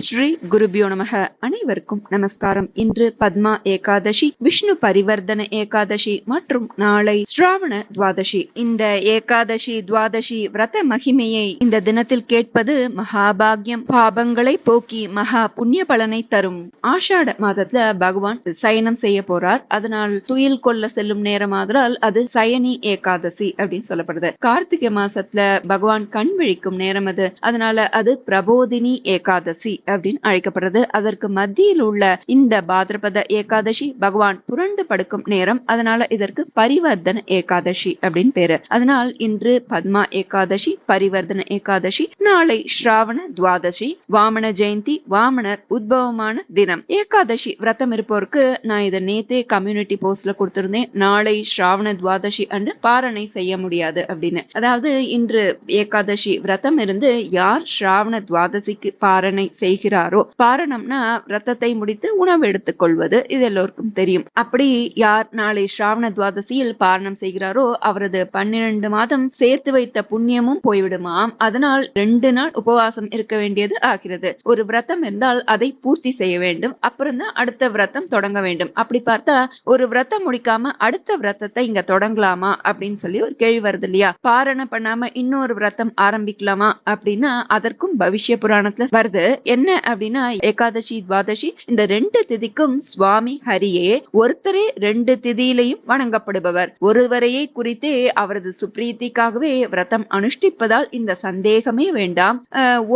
ஸ்ரீ குருபியோ நமக. அனைவருக்கும் நமஸ்காரம். இன்று பத்மா ஏகாதசி விஷ்ணு பரிவர்த்தன ஏகாதசி மற்றும் நாளை ஸ்ராவண துவாதசி. இந்த ஏகாதசி துவாதசி விரத மகிமையை இந்த தினத்தில் கேட்பது மகாபாகியம். பாபங்களை போக்கி மகா புண்ணிய பலனை தரும். ஆஷாட மாதத்துல பகவான் சயனம் செய்ய போறார். அதனால் துயில் கொள்ள செல்லும் நேரமாதலால் அது சயனி ஏகாதசி அப்படின்னு சொல்லப்படுது. கார்த்திகை மாசத்துல பகவான் கண் விழிக்கும் நேரம் அது. அதனால அது பிரபோதினி ஏகாதசி அப்படின்னு அழைக்கப்படுறது. அதற்கு மத்தியில் உள்ள இந்த பாதிரபத ஏகாதசி பகவான் புரண்டு படுக்கும் நேரம். அதனால இதற்கு பரிவர்த்தன ஏகாதசி அப்படின்னு பேரு. அதனால் இன்று பத்மா ஏகாதசி பரிவர்த்தன ஏகாதசி நாளை ஸ்ராவண துவாதசி வாமன ஜெயந்தி வாமனர் உத்பவமான தினம். ஏகாதசி விரதம் இருப்போருக்கு நான் இதை நேத்தே கம்யூனிட்டி போஸ்ட்ல கொடுத்திருந்தேன். நாளை ஸ்ராவண துவாதசி அன்று பாரணை செய்ய முடியாது அப்படின்னு. அதாவது இன்று ஏகாதசி விரதம் இருந்து யார் ஸ்ராவண துவாதசிக்கு பாரணை செய்கிறாரோ? பாரணம்னா ரத்தத்தை முடித்து உணவு எடுத்துக் கொள்வது இது எல்லோருக்கும் தெரியும். அப்படி யார் நாளை ஸ்ராவண துவாதசியில் பாரணம் செய்கிறாரோ அவரது பன்னிரண்டு மாதம் சேர்த்து வைத்த புண்ணியமும் போய்விடுமாம். அதனால் ரெண்டு நாள் உபவாசம் இருக்க வேண்டியது ஆகிறது. ஒரு விரதம் இருந்தால் அதை பூர்த்தி செய்ய வேண்டும். அப்புறம்தான் அடுத்த விரதம் தொடங்க வேண்டும். அப்படி பார்த்தா ஒரு விரதம் முடிக்காம அடுத்த விரதத்தை இங்க தொடங்கலாமா? அப்படின்னு சொல்லி ஒரு கேள்வி வருது இல்லையா? பாரணம் பண்ணாம இன்னொரு விரதம் ஆரம்பிக்கலாமா? அப்படின்னா அதற்கும் பவிஷ்ய புராணத்துல வருது. என்ன அப்படின்னா ஏகாதசி துவாதசி இந்த ரெண்டு திதிக்கும் சுவாமி ஹரியே ஒருத்தரே ரெண்டு திதியிலையும் வணங்கப்படுபவர். ஒருவரையே குறித்தே அவரது சுப்ரீத்திக்காகவே விரதம் அனுஷ்டிப்பதால் இந்த சந்தேகமே வேண்டாம்.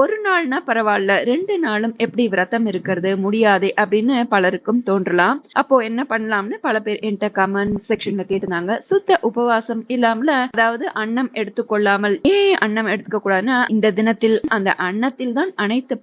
ஒரு நாள்னா பரவாயில்ல ரெண்டு நாளும் எப்படி விரதம் இருக்கிறது முடியாது அப்படின்னு பலருக்கும் தோன்றலாம். அப்போ என்ன பண்ணலாம்னு பல பேர் என்கிட்ட கமெண்ட் செக்ஷன்ல கேட்டிருந்தாங்க. சுத்த உபவாசம் இல்லாமல அதாவது அன்னம் எடுத்துக்கொள்ளாமல் ஏன் அன்னம் எடுத்துக்க கூடாதுன்னா இந்த தினத்தில் அந்த அன்னத்தில் தான் அனைத்து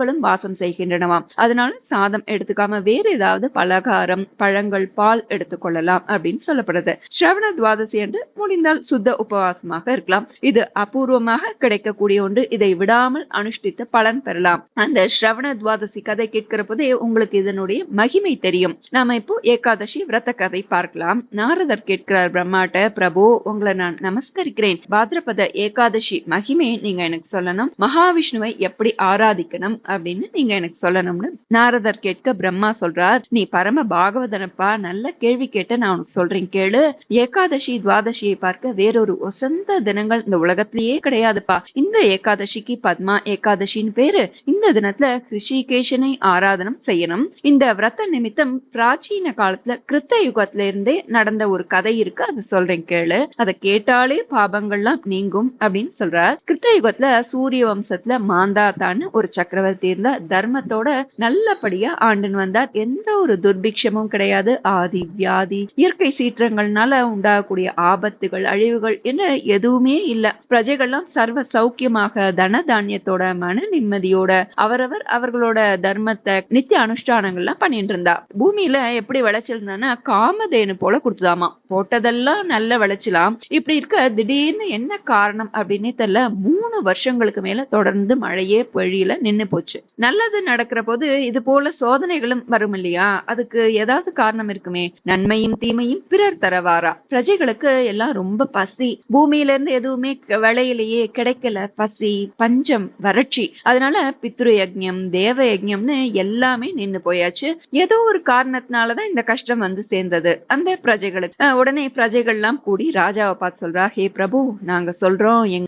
பாபங்களும் வாசம் செய்கின்றனவாம் அதனால சாதம் எடுத்துக்காம வேற ஏதாவது பலகாரம் பழங்கள் பால் எடுத்துக்கொள்ளலாம் அப்படின்னு சொல்லப்படுது. ஸ்ரவண துவாதசி என்று முடிந்தால் சுத்த உபவாசமாக இருக்கலாம். இது அபூர்வமாக கிடைக்கக்கூடிய ஒன்று. இதை விடாமல் அனுஷ்டித்து பலன் பெறலாம். அந்த ஸ்ரவண துவாதசி கதை கேட்கிற போதே உங்களுக்கு இதனுடைய மகிமை தெரியும். நாம இப்போ ஏகாதசி விரத கதை பார்க்கலாம். நாரதர் கேட்கிறார் பிரம்மாட்ட பிரபு உங்களை நான் நமஸ்கரிக்கிறேன். பாத்ரபத ஏகாதசி மகிமையை நீங்க எனக்கு சொல்லணும். மகாவிஷ்ணுவை எப்படி ஆராதிக்கணும்? அப்படின்னு நீங்க எனக்கு சொல்லணும்னு நாரதர் கேட்க பிரம்மா சொல்றார் நீ பரம பாகவதனப்பா நல்ல கேள்வி கேட்ட நான் உனக்கு சொல்றேன் கேளு. ஏகாதசி துவாதசியை பார்க்க வேறொரு ஒசந்த தினங்கள் இந்த உலகத்திலேயே கிடையாதுப்பா. இந்த ஏகாதசிக்கு பத்மா ஏகாதசின்னு பேரு. இந்த தினத்துல ரிஷிகேஷனை ஆராதனம் செய்யணும். இந்த விரத நிமித்தம் பிராச்சீன காலத்துல கிருத்த யுகத்துல இருந்தே நடந்த ஒரு கதை இருக்கு. அது சொல்றேன் கேளு. அதை கேட்டாலே பாபங்கள்லாம் நீங்கும் அப்படின்னு சொல்றார். கிருத்த யுகத்துல சூரிய வம்சத்துல மாந்தாத்தான்னு ஒரு சக்கரவர்த்தி. இருந்தா தர்மத்தோட நல்லபடியா ஆண்டுன்னு வந்தார். எந்த ஒரு துர்பிக்ஷமும் கிடையாது. ஆதி வியாதி இயற்கை சீற்றங்கள்னால உண்டாகக்கூடிய ஆபத்துகள் அழிவுகள் என்ன எதுவுமே இல்ல. பிரஜைகள்லாம் சர்வ சௌக்கியமாக தன தானியத்தோட மன நிம்மதியோட அவரவர் அவர்களோட தர்மத்தை நித்திய அனுஷ்டானங்கள்லாம் பண்ணிட்டு இருந்தா. பூமியில எப்படி விளைச்சல் காமதேனு போல கொடுத்துதாமா. போட்டதெல்லாம் நல்ல விளைச்சலாம். இப்படி இருக்க திடீர்னு என்ன காரணம் அப்படின்னே தெரியல. மூணு வருஷங்களுக்கு மேல தொடர்ந்து மழையே பொழியில நின்னு போச்சு. நல்லது நடக்கிற போது இது போல சோதனைகளும் வரும் இல்லையா? அதுக்கு ஏதாவது காரணம் இருக்குமே? நன்மையும் தீமையும் பிறர் தரவாரா? பிரஜைகளுக்கு எல்லாம் ரொம்ப பசி. பூமியில இருந்து எதுவுமே க- விளையிலேயே கிடைக்கல. பசி பஞ்சம் வறட்சி. அதனால பித்ரு யஜ்யம் தேவ யஜ்யம்னு எல்லாமே நின்னு போயாச்சு. ஏதோ ஒரு காரணத்தினாலதான் இந்த கஷ்டம் வந்து சேர்ந்தது. அந்த பிரஜைகளுக்கு உடனே பிரஜைகள்லாம் கூடி ராஜாவை பார்த்து சொல்றா ஹே பிரபு நாங்க சொல்றோம் எங்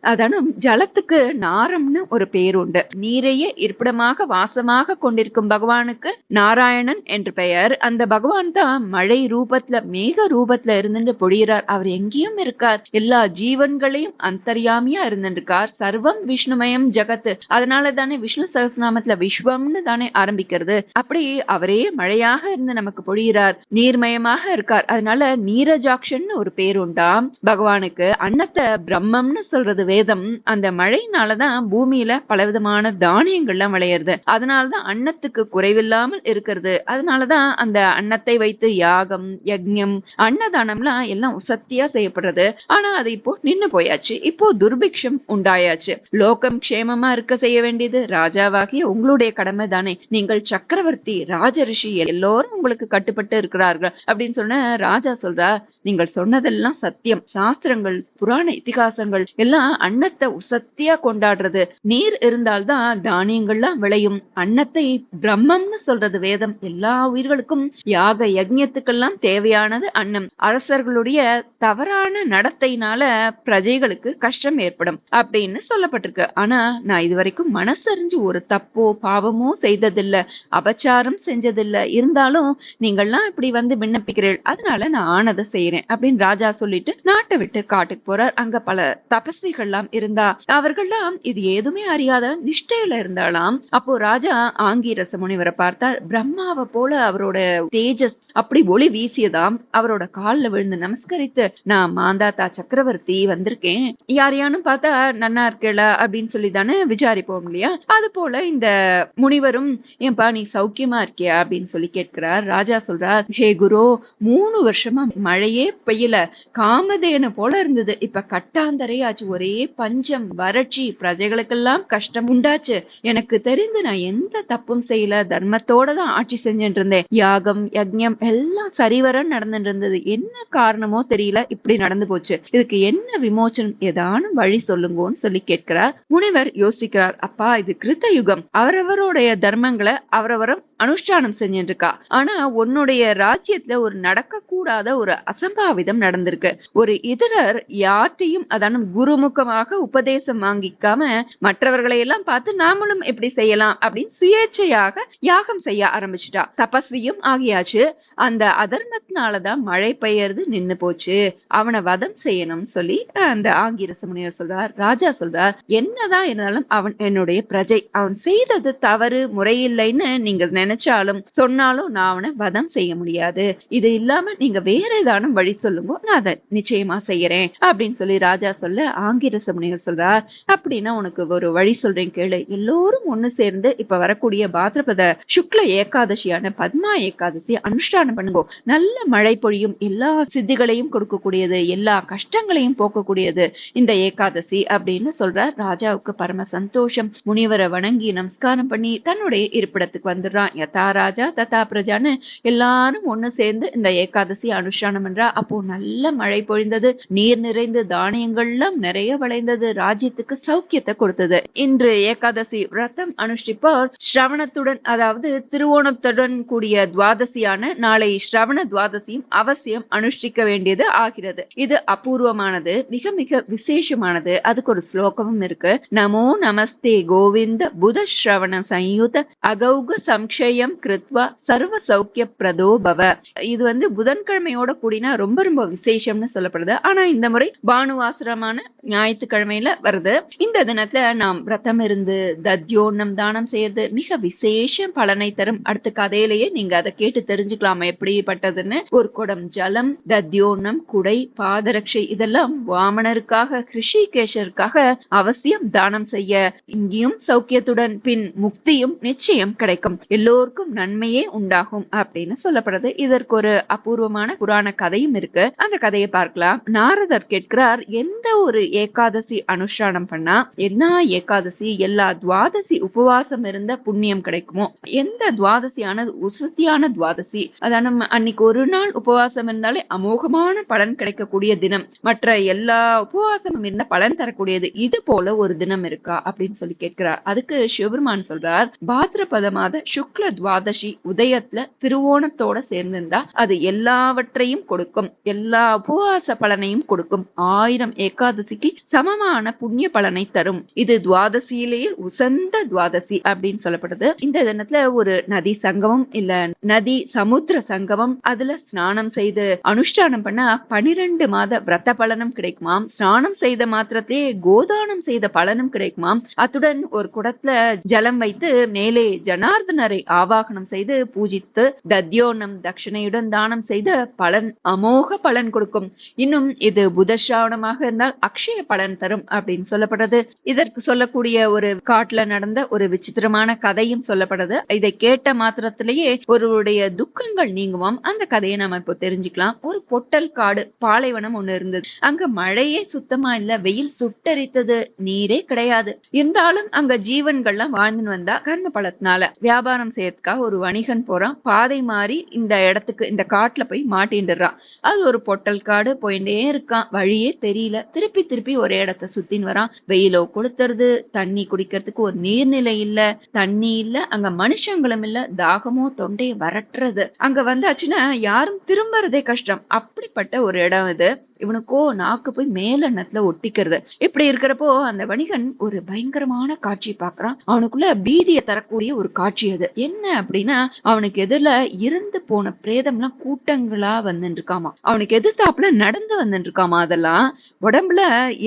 ஜலத்துக்கு நாரம்னு ஒரு பேர் உண்டு. நீரையே இருப்பிடமாக வாசமாக கொண்டிருக்கும் பகவானுக்கு நாராயணன் என்று பெயர். அந்த பகவான் தான் மழை ரூபத்துல மேக ரூபத்துல இருந்துட்டு பொழியிறார். அவர் எங்கேயும் இருக்கார். எல்லா ஜீவன்களையும் அந்தர்யாமியா இருந்திருக்கார். சர்வம் விஷ்ணுமயம் ஜகத்து. அதனால தானே விஷ்ணு சகசநாமத்துல விஸ்வம்னு தானே ஆரம்பிக்கிறது. அப்படி அவரே மழையாக இருந்து நமக்கு பொழியிறார். நீர்மயமாக இருக்கார். அதனால நீரஜாக்ஷன் ஒரு பேர் உண்டாம் பகவானுக்கு அன்னத்தை பிரம்மம்னு சொல்றது வேதம். அந்த மழையினாலதான் பூமியில பலவிதமான தானியங்கள்லாம் விளையிறது அதனாலதான் அன்னத்துக்கு குறைவில்லாமல் இருக்கிறது. அதனாலதான் அந்த அன்னத்தை வைத்து யாகம் யஜ்ஞம் அன்னதானம்லாம் எல்லாம் சத்தியா செய்யப்படுறது. ஆனா அது இப்போ நின்னு போயாச்சு. இப்போ துர்பிக்ஷம் உண்டாயாச்சு. லோகம் க்ஷேமமா இருக்க செய்ய வேண்டியது ராஜாவாகிய உங்களுடைய கடமை தானே. நீங்கள் சக்கரவர்த்தி ராஜரிஷி எல்லோரும் உங்களுக்கு கட்டுப்பட்டு இருக்கிறார்கள். அப்படின்னு சொன்ன ராஜா சொல்றா நீங்கள் சொன்னதெல்லாம் சத்தியம். சாஸ்திரங்கள் புராண இத்திகாசங்கள் எல்லாம் அன்னத்தை உசத்தியா கொண்டாடுறது. நீர் இருந்தால்தான் தானியங்கள்லாம் விளையும். அன்னத்தை பிரம்மம்னு சொல்றது வேதம். எல்லா உயிர்களுக்கும் யாக யஜ்யத்துக்கெல்லாம் தேவையானது அன்னம். அரசர்களுடைய தவறான நடத்தையினால பிரஜைகளுக்கு கஷ்டம் ஏற்படும் அப்படின்னு சொல்லப்பட்டிருக்கு. ஆனா நான் இதுவரைக்கும் மனசறிஞ்சு ஒரு தப்போ பாவமோ செய்ததில்ல. அபச்சாரம் செஞ்சதில்ல. இருந்தாலும் நீங்கள்லாம் இப்படி வந்து விண்ணப்பிக்கிறீர்கள். அதனால நான் ஆனதை செய்யறேன் அப்படின்னு ராஜா சொல்லிட்டு நாட்டை விட்டு காட்டுக்கு போறார். அங்க பல தபஸ்விகள்லாம் இருந்தா அவர்கள்லாம் இது எதுவுமே அறியாத நிஷ்டையில இருந்தாலாம் அப்போ ராஜா ஆங்கீரச முனிவரை பார்த்தார். பிரம்மாவை போல அவரோட தேஜஸ் அப்படி ஒளி வீசியதாம். அவரோட காலில் விழுந்து நமஸ்கரித்து நான் மாந்தாத்தா சக்கரவர்த்தி வந்திருக்கேன். யாரையானும் பார்த்தா நன்னா இருக்கல அப்படின்னு சொல்லி தானே விசாரிப்போம் இல்லையா? அது போல இந்த முனிவரும் ஏன்பா நீ சௌக்கியமா இருக்கியா? அப்படின்னு சொல்லி கேட்கிறார். ராஜா சொல்றார் ஹே குரு மூணு வருஷமா மழையே பெய்யல. காமதேன போல இருந்தது. இப்ப கட்டாந்தரையாச்சு. ஒரே பஞ்சம். வறட்சி. பிரஜைகளுக்கெல்லாம் கஷ்டம் உண்டாச்சு. எனக்கு தெரிந்து நான் எந்த தப்பும் செய்யல தர்மத்தோட தான் ஆட்சி செஞ்சுட்டு இருந்தேன் யாகம் யஜ்யம் எல்லாம் சரிவர நடந்துட்டு இருந்தது என்ன காரணமோ தெரியல இப்படி நடந்து போச்சு. இதுக்கு என்ன விமோச்சனம் ஏதானும் வழி சொல்லுங்கன்னு சொல்லி கேட்கிறார். முனிவர் யோசிக்கிறார் அப்பா இது கிருத்த யுகம் அவரவருடைய தர்மங்களை அவரவரும் அனுஷ்டானம் செஞ்சுட்டு இருக்கா ஆனா உன்னுடைய ராஜ்யத்துல ஒரு நடக்க கூடாத ஒரு அசம்பாவிதம் நடந்திருக்கு. ஒரு இதரர் யார்ட்டையும் அதான குருமுகமாக உபதேசம் வாங்கிக்காம மற்றவர்களை எல்லாம் பார்த்து நாமளும் எப்படி செய்யலாம் அப்படின்னு சுயேட்சையாக யாகம் செய்ய ஆரம்பிச்சுட்டா. தபஸ்வியும் ஆகியாச்சு. அந்த அதர்மத்தினாலதான் மழை பெய்யறது நின்னு போச்சு. அவனை வதம் செய்யணும்னு சொல்லி அந்த ஆங்கிரச முனிவர் சொல்றார் ராஜா சொல்றார் என்னதான் இருந்தாலும் அவன் என்னுடைய பிரஜை. அவன் செய்தது தவறு முறையில்லைன்னு நீங்க நினைச்சாலும் சொன்னாலும் நான் அவனை வதம் செய்ய முடியாது. இது இல்லாம நீங்க வேற ஏதானும் வழி சொல்லுங்க நான் அதை நிச்சயமா செய்யறேன் அப்படின்னு சொல்லி ராஜா சொல்ல ஆங்கிரச முனிவர் சொல்றார். அப்படின்னா உனக்கு ஒரு வழி சொல்றேன் கேளு. எல்லோரும் ஒண்ணு சேர்ந்து இப்ப வரக்கூடிய பாத்ரபத சுக்ல ஏகாதசியான பத்மா ஏகாதசி அனுஷ்டானம் பண்ணுங்க. நல்ல மழை பொழியும் எல்லா சித்திகளையும் கொடுக்கக்கூடியது எல்லா கஷ்டங்களையும் போக்கக்கூடியது இந்த ஏகாதசி அப்படின்னு சொல்றார். ராஜாவுக்கு பரம சந்தோஷம். முனிவரை வணங்கி நமஸ்காரம் பண்ணி தன்னுடைய இருப்பிடத்துக்கு வந்துடுறான். யதா ராஜா ததா பிரஜான்னு எல்லாரும் ஒண்ணு சேர்ந்து இந்த ஏகாதசி அனுஷ்டானம் என்றா அப்போ நல்ல மழை பொழிந்தது நீர் நிறைந்து தானியங்கள்லாம் நிறைய விளைந்தது ராஜ்யத்துக்கு சௌக்கியத்தை கொடுத்தது. இன்று ஏகாதசி விரதம் அனுஷ்டிப்போர் ஸ்ரவணத்துடன் அதாவது திருவோணத்துடன் கூடிய துவாதசியான நாளை ஸ்ரவண துவாதசியும் அவசியம் அனுஷ்டிக்க வேண்டியது ஆகிறது. இது அபூர்வமானது மிக மிக விசேஷமானது. அதுக்கு ஒரு ஸ்லோகமும் இருக்கு. நமோ நமஸ்தே கோவிந்த புத ஸ்ரவண சயுத அகௌக விஷயம் கிருத்வா சர்வ சௌக்கிய பவ இது வந்து புதன்கிழமையோட கூடினா ரொம்ப ரொம்ப விசேஷம்னு சொல்லப்படுது. ஆனா இந்த முறை பானுவாசுரமான ஞாயிற்றுக்கிழமையில வருது. இந்த தினத்துல நாம் விரதம் இருந்து தத்யோன்னம் தானம் செய்யறது மிக விசேஷ பலனை தரும். அடுத்த கதையிலேயே நீங்க அதை கேட்டு தெரிஞ்சுக்கலாமா எப்படிப்பட்டதுன்னு. ஒரு குடம் ஜலம் தத்யோன்னம் குடை பாதரட்சை இதெல்லாம் வாமனருக்காக ஹிருஷிகேஷருக்காக அவசியம் தானம் செய்ய இங்கேயும் சௌக்கியத்துடன் பின் முக்தியும் நிச்சயம் கிடைக்கும். எல்லோரும் எல்லோருக்கும் நன்மையே உண்டாகும் அப்படின்னு சொல்லப்படுது. இதற்கு ஒரு அபூர்வமான புராண கதையும் இருக்கு. அந்த கதையை பார்க்கலாம். நாரதர் கேட்கிறார் எந்த ஒரு ஏகாதசி அனுஷ்டானம் பண்ணா எல்லா ஏகாதசி எல்லா துவாதசி உபவாசம் இருந்த புண்ணியம் கிடைக்குமோ? எந்த துவாதசியான உசத்தியான துவாதசி? அதான் நம்ம அன்னைக்கு ஒரு நாள் உபவாசம் இருந்தாலே அமோகமான பலன் கிடைக்கக்கூடிய தினம். மற்ற எல்லா உபவாசமும் இருந்த பலன் தரக்கூடியது. இது போல ஒரு தினம் இருக்கா அப்படின்னு சொல்லி கேட்கிறார். அதுக்கு சிவபெருமான் சொல்றார் பாத்ரபத மாத சுக்ல சுக்ல துவாதசி உதயத்துல திருவோணத்தோட சேர்ந்திருந்தா அது எல்லாவற்றையும் கொடுக்கும். எல்லா உபவாச பலனையும் கொடுக்கும். ஆயிரம் ஏகாதசிக்கு சமமான புண்ணிய பலனை தரும். இது துவாதசியிலேயே உசந்த துவாதசி அப்படின்னு சொல்லப்படுது இந்த தினத்துல ஒரு நதி சங்கமம் இல்ல நதி சமுத்திர சங்கமம். அதுல ஸ்நானம் செய்து அனுஷ்டானம் பண்ண பனிரெண்டு மாத விரத பலனும் கிடைக்குமாம். ஸ்நானம் செய்த மாத்திரத்திலே கோதானம் செய்த பலனும் கிடைக்குமாம். அத்துடன் ஒரு குடத்துல ஜலம் வைத்து மேலே ஜனார்தனரை ஆவாகனம் செய்து பூஜித்து தத்யோனம் தட்சிணையுடன் தானம் செய்த பலன் அமோக பலன் கொடுக்கும். இன்னும் இது புதஸ்ராவணமாக இருந்தால் அக்ஷய பலன் தரும் அப்படின்னு சொல்லப்படுறது. இதற்கு சொல்லக்கூடிய ஒரு காட்டுல நடந்த ஒரு விசித்திரமான கதையும் சொல்லப்படுது. இதை கேட்ட மாத்திரத்திலேயே ஒருவருடைய துக்கங்கள் நீங்குவோம். அந்த கதையை நாம இப்போ தெரிஞ்சுக்கலாம். ஒரு பொட்டல் காடு பாலைவனம் ஒண்ணு இருந்தது. அங்க மழையே சுத்தமா இல்ல வெயில் சுட்டரித்தது நீரே கிடையாது. இருந்தாலும் அங்க ஜீவன்கள்லாம் வாழ்ந்துன்னு வந்தா கர்ம பலத்தினால வியாபாரம் செய்ய செய்யறதுக்காக ஒரு வணிகன் போறான். பாதை மாறி இந்த இடத்துக்கு இந்த காட்டுல போய் மாட்டின்றான் அது ஒரு பொட்டல் காடு போயிட்டே இருக்கான். வழியே தெரியல. திருப்பி திருப்பி ஒரே இடத்த சுத்தின்னு வரான். வெயிலோ கொளுத்துறது தண்ணி குடிக்கிறதுக்கு ஒரு நீர்நிலை இல்ல. தண்ணி இல்ல. அங்க மனுஷங்களும் இல்ல. தாகமோ தொண்டையை வரட்டுறது. அங்க வந்தாச்சுன்னா யாரும் திரும்புறதே கஷ்டம். அப்படிப்பட்ட ஒரு இடம் இது. இவனுக்கோ நாக்கு போய் மேல மேலெண்ணத்துல ஒட்டிக்கிறது. இப்படி இருக்கிறப்போ அந்த வணிகன் ஒரு பயங்கரமான காட்சி பாக்குறான் அவனுக்குள்ள பீதியை தரக்கூடிய ஒரு காட்சி அது. என்ன அப்படின்னா அவனுக்கு எதிரில இறந்து போன பிரேதம்லாம் கூட்டங்களா வந்துட்டு இருக்காமா அவனுக்கு எதிர்த்தாப்புல நடந்து வந்துட்டு இருக்காமா அதெல்லாம். உடம்புல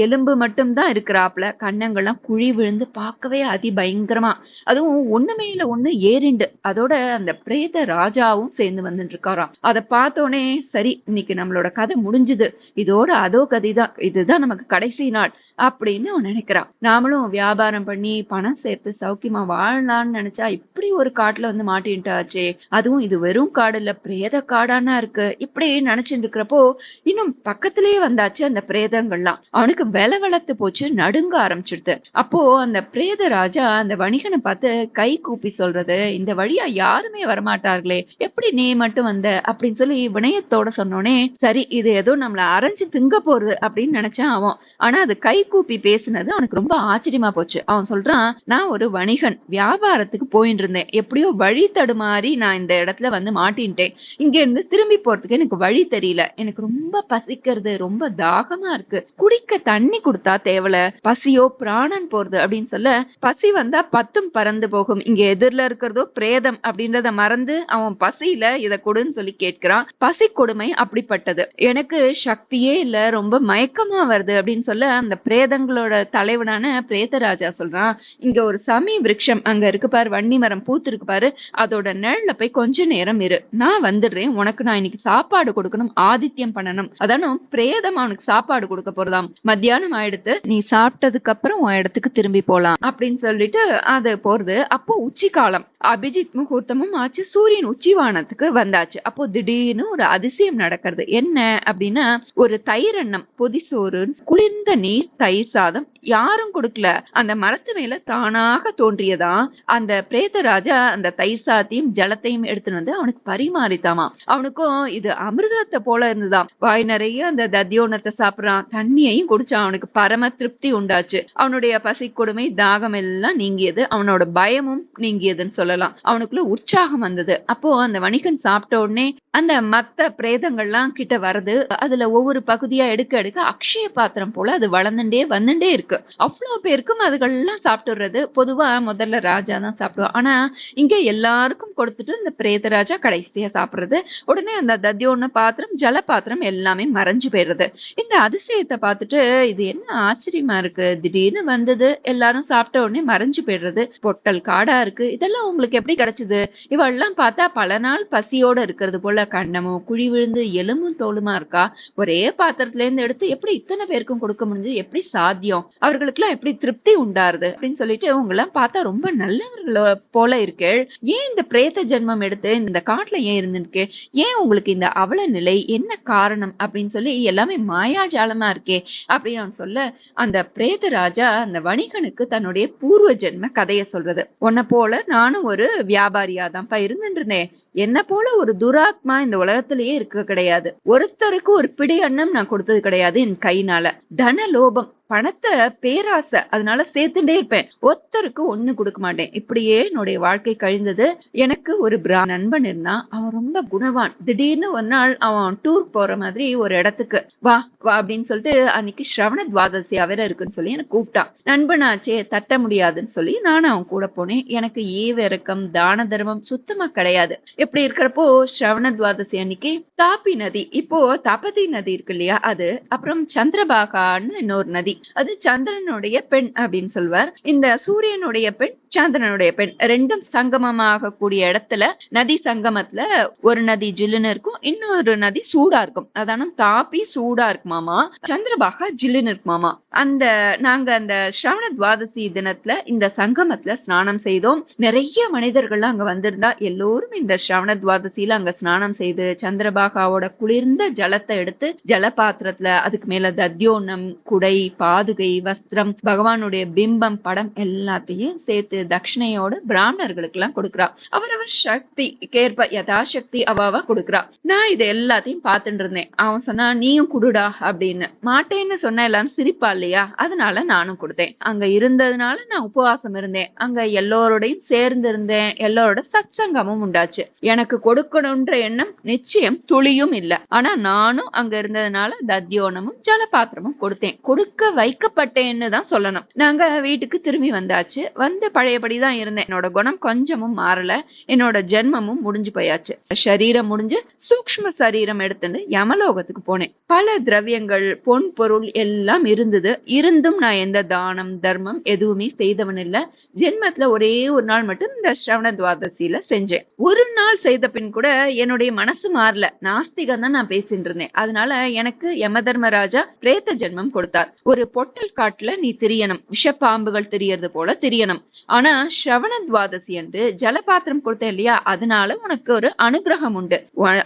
எலும்பு மட்டும்தான் இருக்கிறாப்புல. கண்ணங்கள்லாம் குழி விழுந்து பார்க்கவே அதி பயங்கரமா அதுவும் ஒண்ணு மேல ஒண்ணு ஏறிண்டு அதோட அந்த பிரேத ராஜாவும் சேர்ந்து வந்துட்டு இருக்காராம் அதை பார்த்தோன்னே சரி இன்னைக்கு நம்மளோட கதை முடிஞ்சுது. இதோட அதோ கதிதான். இதுதான் நமக்கு கடைசி நாள் அப்படின்னு அவன் நினைக்கிறான். நாமளும் வியாபாரம் பண்ணி பணம் சேர்த்து சௌக்கியமா வாழலாம்னு நினைச்சா இப்படி ஒரு காட்டுல வந்து மாட்டின்ட்டாச்சே. அதுவும் இது வெறும் காடு இல்ல பிரேத காடானா இருக்கு. இப்படி நினைச்சிட்டு இருக்கிறப்போ இன்னும் பக்கத்திலேயே வந்தாச்சு அந்த பிரேதங்கள்லாம். அவனுக்கு வில வளர்த்து போச்சு நடுங்க ஆரம்பிச்சிடுது. அப்போ அந்த பிரேத ராஜா அந்த வணிகனை பார்த்து கை கூப்பி சொல்றது இந்த வழியா யாருமே வரமாட்டார்களே. எப்படி நீ மட்டும் வந்த? அப்படின்னு சொல்லி வினயத்தோட சொன்னோனே சரி இது ஏதோ நம்மள அரைஞ்சு திங்க போறது அப்படின்னு நினைச்சான் அவன். ஆனா அது கை கூப்பி பேசினது அவனுக்கு ரொம்ப ஆச்சரியமா போச்சு. அவன் சொல்றான் நான் ஒரு வணிகன். வியாபாரத்துக்கு போயிட்டு இருந்தேன். எப்படியோ வழி தடுமாறி நான் இந்த இடத்துல வந்து மாட்டின்ட்டேன். இங்க இருந்து திரும்பி போறதுக்கு எனக்கு வழி தெரியல. எனக்கு ரொம்ப பசிக்கிறது ரொம்ப தாகமா இருக்கு. குடிக்க தண்ணி கொடுத்தா தேவல. பசியோ பிராணன் போறது அப்படின்னு சொல்ல பசி வந்தா பத்தும் பறந்து போகும். இங்க எதிரில இருக்கிறதோ பிரேதம் அப்படின்றத மறந்து அவன் பசியில இத கொடுன்னு சொல்லி கேட்கிறான். பசி கொடுமை அப்படிப்பட்டது. எனக்கு சக்தி சக்தியே இல்ல ரொம்ப மயக்கமா வருது அப்படின்னு சொல்ல அந்த பிரேதங்களோட தலைவனான பிரேதராஜா சொல்றான். இங்க ஒரு சமி விருட்சம் அங்க இருக்கு பாரு வன்னி மரம் பூத்துருக்கு பாரு அதோட நிழல்ல போய் கொஞ்ச நேரம் இரு. நான் வந்துடுறேன் உனக்கு நான் இன்னைக்கு சாப்பாடு கொடுக்கணும் ஆதித்யம் பண்ணணும். அதானும் பிரேதம் அவனுக்கு சாப்பாடு கொடுக்க போறதாம். மத்தியானம் ஆயிடுத்து நீ சாப்பிட்டதுக்கு அப்புறம் உன் இடத்துக்கு திரும்பி போலாம் அப்படின்னு சொல்லிட்டு அது போறது. அப்போ உச்சி காலம். அபிஜித் முகூர்த்தமும் ஆச்சு சூரியன் உச்சிவானத்துக்கு வந்தாச்சு. அப்போ திடீர்னு ஒரு அதிசயம் நடக்கிறது. என்ன அப்படின்னா ஒரு தயிர் எண்ணம் பொதிசோறு குளிர்ந்த நீர் தயிர் சாதம் யாரும் கொடுக்கல. அந்த மரத்து மேல தானாக தோன்றியதா? அந்த பிரேத ராஜா அந்த தயிர் சாதத்தையும் ஜலத்தையும் எடுத்துட்டு வந்து அவனுக்கு பரிமாறித்தாமா அவனுக்கும் இது அமிர்தத்தை போல இருந்ததாம் வாய் நிறைய அந்த தத்தியோனத்தை சாப்பிடுறான். தண்ணியையும் குடிச்சான். அவனுக்கு பரம திருப்தி உண்டாச்சு. அவனுடைய பசி கொடுமை தாகம் எல்லாம் நீங்கியது. அவனோட பயமும் நீங்கியதுன்னு சொல்லலாம். அவனுக்குள்ள உற்சாகம் வந்தது. அப்போ அந்த வணிகன் சாப்பிட்ட உடனே அந்த மத்த பிரேதங்கள்லாம் கிட்ட வருது அதுல ஒவ்வொரு பகுதியா எடுக்க எடுக்க அக்ஷய பாத்திரம் போல அது வளர்ந்துட்டே வந்துட்டே இருக்கு. அவ்வளவு பேருக்கும் அதுகள்லாம் சாப்பிட்டுறது பொதுவா முதல்ல ராஜா தான் சாப்பிடுவான் ஆனா இங்க எல்லாருக்கும் கொடுத்துட்டு இந்த பிரேத ராஜா கடைசியா சாப்பிடுறது. உடனே அந்த தத்தியோன பாத்திரம் ஜல பாத்திரம் எல்லாமே மறைஞ்சு போயிடுறது. இந்த அதிசயத்தை பார்த்துட்டு இது என்ன ஆச்சரியமா இருக்கு. திடீர்னு வந்தது. எல்லாரும் சாப்பிட்ட உடனே மறைஞ்சு போயிடுறது. பொட்டல் காடா இருக்கு. இதெல்லாம் உங்களுக்கு எப்படி கிடைச்சது? இவெல்லாம் பார்த்தா பல நாள் பசியோட இருக்கிறது போல. கண்ணமும் குழி விழுந்து எலும்பும் தோலுமா இருக்கா? ஒரே பாத்திரத்துல இருந்து எடுத்து எப்படி இத்தனை பேருக்கும் கொடுக்க முடிஞ்சது? எப்படி சாத்தியம்? அவர்களுக்கெல்லாம் எப்படி திருப்தி உண்டாருது? அப்படின்னு சொல்லிட்டு உங்கெல்லாம் பார்த்தா ரொம்ப நல்லவர்கள போல இருக்கு. ஏன் இந்த பிரேத ஜென்மம் எடுத்து இந்த காட்டுல ஏன் இருந்திருக்கு? ஏன் உங்களுக்கு இந்த அவல நிலை? என்ன காரணம்? அப்படின்னு சொல்லி எல்லாமே மாயாஜாலமா இருக்கே. அப்படின்னு அவன் சொல்ல அந்த பிரேத ராஜா அந்த வணிகனுக்கு தன்னுடைய பூர்வ ஜென்ம கதையை சொல்றது. உன்னை போல நானும் ஒரு வியாபாரியா தான்ப்பா இருந்துட்டு இருந்தேன். என்ன போல ஒரு துராத்மா இந்த உலகத்திலேயே இருக்க கிடையாது. ஒருத்தருக்கு ஒரு பிடி அண்ணம் நான் கொடுத்தது கிடையாது என் கையினால. தன லோபம் பணத்தை பேராசை அதனால சேர்த்துட்டே இருப்பேன். ஒருத்தருக்கு ஒண்ணு கொடுக்க மாட்டேன். இப்படியே என்னுடைய வாழ்க்கை கழிந்தது. எனக்கு ஒரு பிரா நண்பன் இருந்தான் அவன் ரொம்ப குணவான். திடீர்னு ஒரு நாள் அவன் டூர் போற மாதிரி ஒரு இடத்துக்கு வா வா அப்படின்னு சொல்லிட்டு அன்னைக்கு ஸ்ரவண துவாதசி வேற இருக்குன்னு சொல்லி எனக்கு கூப்பிட்டான் நண்பனாச்சே தட்ட முடியாதுன்னு சொல்லி நானும் அவன் கூட போனேன். எனக்கு ஈவிறக்கம் தான தர்மம் சுத்தமா கிடையாது. இப்படி இருக்கிறப்போ ஸ்ரவண துவாதசி அன்னைக்கு தாப்பி நதி இப்போ தபதி நதி இருக்கு இல்லையா அது? அப்புறம் சந்திரபாகான்னு இன்னொரு நதி. அது சந்திரனுடைய பெண் அப்படின்னு சொல்வார். இந்த சூரியனுடைய பெண் சந்திரனுடைய பெண் ரெண்டும் சங்கமமாக கூடிய இடத்துல நதி சங்கமத்துல ஒரு நதி ஜில்லுன்னு இருக்கும் இன்னொரு நதி சூடா இருக்கும். அதான தாப்பி சூடா இருக்குமாமா? சந்திரபாகா ஜில்லுன்னு இருக்குமாமா? அந்த நாங்க அந்த ஸ்ரவண துவாதசி தினத்துல இந்த சங்கமத்துல ஸ்நானம் செய்தோம். நிறைய மனிதர்கள்லாம் அங்க வந்திருந்தா எல்லோரும் இந்த ஸ்ரவண துவாதசியில அங்க ஸ்நானம் செய்து சந்திரபாகாவோட குளிர்ந்த ஜலத்தை எடுத்து ஜலபாத்திரத்துல அதுக்கு மேல தத்யோனம் குடை பாதுகை வஸ்திரம் பகவானுடைய பிம்பம் படம் எல்லாத்தையும் சேர்த்து தட்சிணையோட பிராமணர்களுக்கு எல்லாம் கொடுக்குறா. அவரவர் சக்தி கேற்ப யதாசக்தி அவாவா கொடுக்குறா. நான் இது எல்லாத்தையும் பார்த்துட்டு இருந்தேன். அவன் சொன்னா நீயும் குடுடா அப்படின்னு. மாட்டேன்னு சொன்ன எல்லாரும் சிரிப்பா இல்லையா? அதனால நானும் கொடுத்தேன். அங்க இருந்ததுனால நான் உபவாசம் இருந்தேன். அங்க எல்லோரோடையும் சேர்ந்து இருந்தேன். எல்லோரோட சத்சங்கமும் உண்டாச்சு. எனக்கு கொடுக்கணும்ன்ற எண்ணம் நிச்சயம் துளியும் இல்ல. ஆனா நானும் அங்க இருந்ததுனால தத்தியோனமும் ஜலபாத்திரமும் கொடுத்தேன். கொடுக்க வைக்கப்பட்டேன்னு தான் சொல்லணும். நாங்க வீட்டுக்கு திரும்பி வந்தாச்சு. வந்து பழையபடிதான் இருந்தேன். என்னோட குணம் கொஞ்சமும் மாறல. என்னோட ஜென்மமும் முடிஞ்சு போயாச்சு. சரீரம் முடிஞ்சு சூக்ஷ்ம சரீரம் எடுத்துன்னு யமலோகத்துக்கு போனேன். பல திரவியங்கள் பொன் பொருள் எல்லாம் இருந்தது. இருந்தும் நான் எந்த தானம் தர்மம் எதுவுமே செய்தவன் இல்ல. ஜென்மத்துல ஒரே ஒரு நாள் மட்டும் இந்த ஸ்ரவண துவாதசியில செஞ்சேன். ஒரு நாள் செய்த பின் கூட என்னுடைய மனசு மாறல. நாஸ்திகம் தான் நான் பேசிட்டு இருந்தேன். அதனால எனக்கு யம தர்மராஜா பிரேத்த ஜென்மம் கொடுத்தார். ஒரு பொட்டல் காட்டுல நீ திரியணும். விஷப்பாம்புகள் தெரியறது போல தெரியணும். ஆனா ஸ்ரவண துவாதசி என்று ஜலபாத்திரம் கொடுத்த இல்லையா? அதனால உனக்கு ஒரு அனுகிரகம் உண்டு.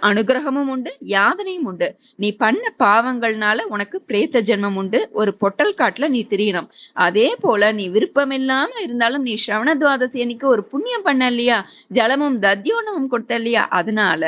அனுகிரகமும் உண்டு யாதனையும் உண்டு. நீ பண்ண பாவங்கள்னால உனக்கு பிரேத்த ஜென்மம் உண்டு. ஒரு பொட்டல் காட்டுல நீ திரியணும். அதே போல நீ விருப்பம் இல்லாம இருந்தாலும் நீ ஸ்ரவண துவாதசி அன்னைக்கு ஒரு புண்ணியம் பண்ண இல்லையா? ஜலமும் தத்தியோனமும் கொடுத்த இல்லையா? அதனால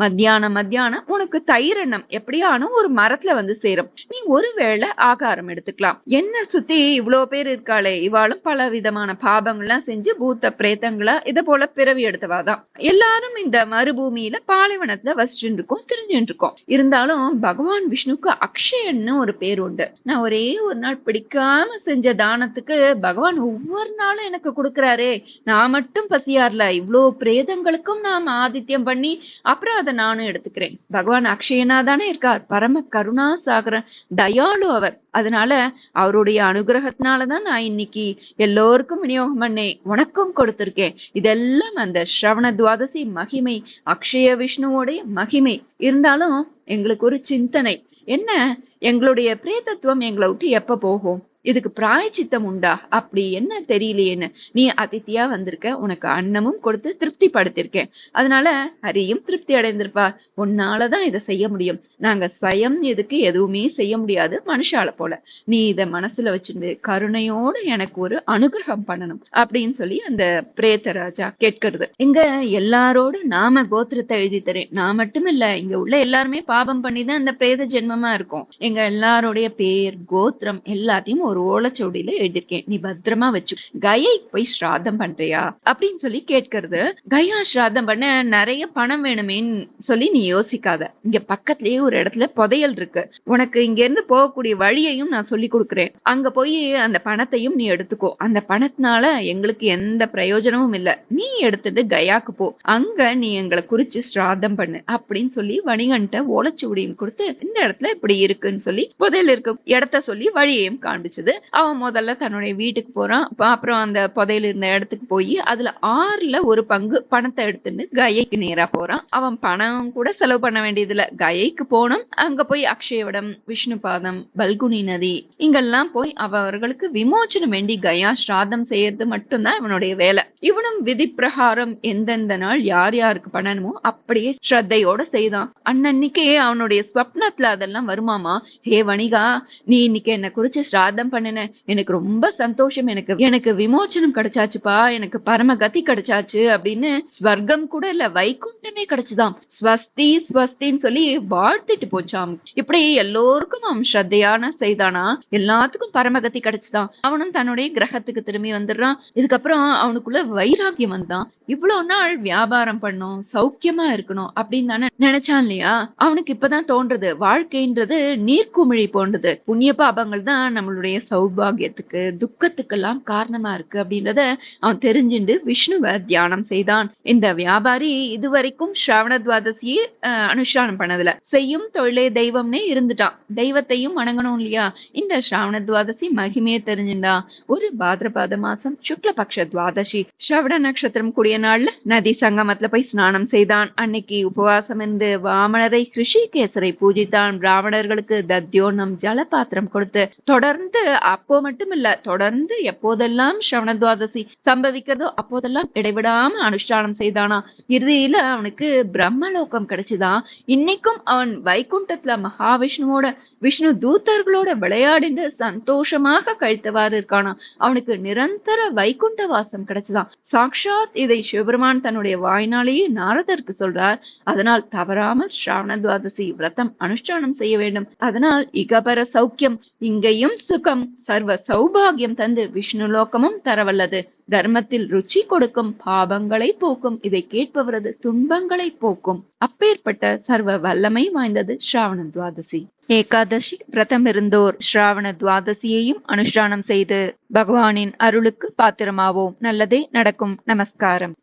மத்தியானம் மத்தியானம் உனக்கு தைரணம் எப்படியானும் ஒரு மரத்துல வந்து சேரும். நீ ஒருவேளை ஆகாரம் எடுத்துக்கலாம். என்ன சுத்தி இவ்வளோ பேர் இருக்காளே. இவாளும் பல விதமான பாபங்கள்லாம் செஞ்சு பூத்த பிரேத்தங்களா இத போல பிறவி எடுத்தவாதான். எல்லாரும் இந்த மறுபூமியில பாலைவனத்துல வசிச்சுட்டு இருக்கோம் தெரிஞ்சுட்டு இருக்கோம் இருந்தாலும் பகவான் விஷ்ணுக்கு அக்ஷயன்னு ஒரு பேர் உண்டு. நான் ஒரே ஒரு நாள் பிடிக்காம செஞ்ச தானத்துக்கு பகவான் ஒவ்வொரு நாளும் எனக்கு கொடுக்கறாரே. நான் மட்டும் பசியார்ல இவ்வளவு பிரேதங்களுக்கும் நாம் ஆதித்யம் பண்ணி அப்புறம் அதை நானும் எடுத்துக்கிறேன். பகவான் அக்ஷயனா தானே இருக்கார். பரம கருணா சாகர தயாளு அவர். அதனால அவருடைய அனுகிரகத்தினாலதான் நான் இன்னைக்கு எல்லோருக்கும் விநியோகம் பண்ணேன். உனக்கும் கொடுத்திருக்கேன். இதெல்லாம் அந்த ஸ்ரவண துவாதசி மகிமை அக்ஷய விஷ்ணுவோடைய மகிமை. இருந்தாலும் எங்களுக்கு ஒரு சிந்தனை. என்ன? எங்களுடைய பிரேதத்துவம் எங்களை விட்டு எப்ப போகும்? இதுக்கு பிராயச்சித்தம் உண்டா? அப்படி என்ன தெரியலையேன்னு. நீ அதித்தியா வந்திருக்க உனக்கு அன்னமும் கொடுத்து திருப்தி படுத்திருக்கேன் அதனால ஹரியும் திருப்தி அடைந்திருப்பார். உன்னாலதான் இதை செய்ய முடியும். நாங்க ஸ்வயம் இதுக்கு எதுவுமே செய்ய முடியாது மனுஷால போல. நீ இதை மனசுல வச்சுட்டு கருணையோட எனக்கு ஒரு அனுகிரகம் பண்ணணும் அப்படின்னு சொல்லி அந்த பிரேத ராஜா கேட்கிறது. இங்க எல்லாரோட நாம கோத்திரத்தை எழுதி தரேன். நான் மட்டும் இல்ல இங்க உள்ள எல்லாருமே பாபம் பண்ணிதான் இந்த பிரேத ஜென்மமா இருக்கும். எங்க எல்லாருடைய பேர் கோத்திரம் எல்லாத்தையும் ஒரு ஓலைச்சுவடியில எழுதியிருக்கேன். நீ பத்திரமா வச்சு கயை போய் ஸ்ராதம் பண்றியா? அப்படின்னு சொல்லி கேட்கறது. கயா ஸ்ராதம் பண்ண நிறைய பணம் வேணுமேன்னு சொல்லி நீ யோசிக்காத. இங்க பக்கத்துலயே ஒரு இடத்துல புதையல் இருக்கு. உனக்கு இங்க இருந்து போகக்கூடிய வழியையும் நான் சொல்லி கொடுக்குறேன். அங்க போய் அந்த பணத்தையும் நீ எடுத்துக்கோ. அந்த பணத்தினால எங்களுக்கு எந்த பிரயோஜனமும் இல்ல. நீ எடுத்துட்டு கயாக்கு போ. அங்க நீ எங்களை குறிச்சு ஸ்ராதம் பண்ணு அப்படின்னு சொல்லி வணிகன்ட்ட ஓலைச்சுவடியும் கொடுத்து இந்த இடத்துல இப்படி இருக்குன்னு சொல்லி புதையல் இருக்க. இடத்த சொல்லி வழியையும் காண்பிச்சது. அவன் முதல்ல தன்னுடைய வீட்டுக்கு போறான். அப்புறம் அந்த புதையில இருந்த இடத்துக்கு போய் அதுல ஆறுல ஒரு பங்கு பணத்தை எடுத்துட்டு கயைக்கு நேரா போறான். அவன் பணம் கூட செலவு பண்ண வேண்டியதுல கயைக்கு போனோம் அங்க போய் அக்ஷயவடம் விஷ்ணு பாதம் பல்குனி நதி இங்கெல்லாம் போய் அவர்களுக்கு விமோச்சனம் வேண்டி கயா ஸ்ராதம் செய்யறது மட்டும்தான் இவனுடைய வேலை. இவனும் விதி பிரகாரம் எந்தெந்த நாள் யார் யாருக்கு பண்ணணுமோ அப்படியே ஸ்ரத்தையோட செய்தான். அன்னன்னைக்கே அவனுடைய ஸ்வப்னத்துல அதெல்லாம் வருமாமா? ஹே வணிகா நீ இன்னைக்கு என்ன குறிச்சு ஸ்ராதம் பண்ணின எனக்கு ரொம்ப சந்தோஷம். எனக்கு எனக்கு விமோச்சனம் கிடைச்சாச்சுப்பா. எனக்கு பரமகதி கிடைச்சாச்சு அப்படின்னு ஸ்வர்க்கம் கூட இல்ல வைகுண்டமே கிடைச்சுதான். ஸ்வஸ்தி ஸ்வஸ்தின்னு சொல்லி வாழ்த்திட்டு போச்சாம். இப்படி எல்லோருக்கும் அவன் ஸ்ரத்தையான செய்தானா? எல்லாத்துக்கும் பரமகதி கிடைச்சுதான். அவனும் தன்னுடைய கிரகத்துக்கு திரும்பி வந்துடுறான். இதுக்கப்புறம் அவனுக்குள்ள வைராக்கியம் வந்தான். இவ்வளவு நாள் வியாபாரம் பண்ணும் சௌக்கியமா இருக்கணும் அப்படின்னு தானே நினைச்சான் இல்லையா? அவனுக்கு இப்பதான் தோன்றது. வாழ்க்கைன்றது நீர்க்குமிழி போன்றது. புண்ணிய பாபங்கள் தான் நம்மளுடைய சௌபாகியத்துக்கு துக்கத்துக்கெல்லாம் காரணமா இருக்கு அப்படின்றத அவன் தெரிஞ்சுண்டு விஷ்ணுவை தியானம் செய்தான். இந்த வியாபாரி இதுவரைக்கும் ஸ்ரவண துவாதசியை அனுஷ்டானம் பண்ணதுல. செய்யும் தொழிலே தெய்வம்னே இருந்துட்டான். தெய்வத்தையும் வணங்கணும் இல்லையா? இந்த ஸ்ராவண துவாதசி மகிமையை தெரிஞ்சுண்டா. ஒரு பாதிரபாத மாசம் சுக்லபக்ஷ துவாதசி. ஸ்ரவண நட்சத்திரம் கூடிய நாள்ல நதி சங்கமத்துல போய் ஸ்நானம் செய்தான். அன்னைக்கு உபவாசம் இருந்து வாமனரை கிருஷிகேசரை பூஜித்தான். பிராமணர்களுக்கு தத்யோனம் ஜலபாத்திரம் கொடுத்து தொடர்ந்து அப்போ மட்டும் இல்ல தொடர்ந்து எப்போதெல்லாம் சவணத்வாதசி சம்பவிக்கிறதோ அப்போதெல்லாம் இடைவிடாம அனுஷ்டானம் செய்தானா? இறுதியில அவனுக்கு பிரம்மலோகம் கிடைச்சுதான் இன்னைக்கும் அவன் வைகுண்டத்துல மகாவிஷ்ணுவோட விஷ்ணு தூத்தர்களோட விளையாடிண்டு சந்தோஷமாக கழித்தவாறு இருக்கானா? அவனுக்கு நிரந்தர வைகுண்ட வாசம் கிடைச்சுதான் சாக்ஷாத் இதை சிவபெருமான் தன்னுடைய வாய்னாலேயே நாரதருக்கு சொல்றார். அதனால் தவறாமல் ஸ்ராவண துவாதசி விரதம் அனுஷ்டானம் செய்ய வேண்டும். அதனால் இகபர சௌக்கியம் இங்கேயும் சுகம். சர்வ சௌபாகியம் தந்து விஷ்ணு லோகமும் தரவல்லது. தர்மத்தில் ருச்சி கொடுக்கும் பாபங்களை போக்கும் இதை கேட்பவரது துன்பங்களை போக்கும். அப்பேற்பட்ட சர்வ வல்லமை வாய்ந்தது ஸ்ராவண துவாதசி. ஏகாதசி விரதம் இருந்தோர் ஸ்ராவண துவாதசியையும் அனுஷ்டானம் செய்து பகவானின் அருளுக்கு பாத்திரமாவோம். நல்லதே நடக்கும். நமஸ்காரம்.